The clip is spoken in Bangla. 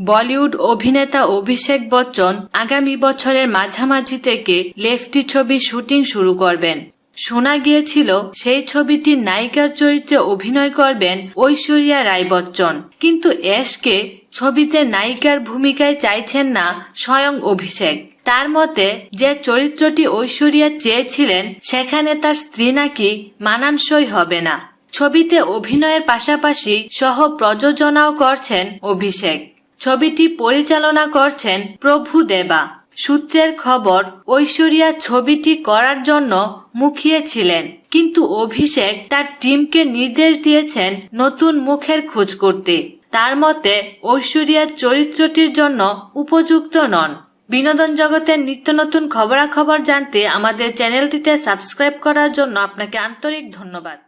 বলিউড অভিনেতা অভিষেক বচ্চন আগামী বছরের মাঝামাঝি থেকে লেফটি ছবি শুটিং শুরু করবেন। শোনা গিয়েছিল, সেই ছবিটির নায়িকার চরিত্রে অভিনয় করবেন ঐশ্বরিয়া রায় বচ্চন। কিন্তু অ্যাশকে ছবিতে নায়িকার ভূমিকায় চাইছেন না স্বয়ং অভিষেক। তার মতে, যে চরিত্রটি ঐশ্বরিয়া চেয়েছিলেন, সেখানে তার স্ত্রী নাকি মানানসই হবে না। ছবিতে অভিনয়ের পাশাপাশি সহ প্রযোজনাও করছেন অভিষেক। ছবিটি পরিচালনা করছেন প্রভু দেবা। সূত্রের খবর, ঐশ্বরিয়া ছবিটি করার জন্য মুখিয়েছিলেন, কিন্তু অভিষেক তার টিমকে নির্দেশ দিয়েছেন নতুন মুখের খোঁজ করতে। তার মতে ঐশ্বরিয়ার চরিত্রটির জন্য উপযুক্ত নন। বিনোদন জগতের নিত্য নতুন খবরাখবর জানতে আমাদের চ্যানেলটিতে সাবস্ক্রাইব করার জন্য আপনাকে আন্তরিক ধন্যবাদ।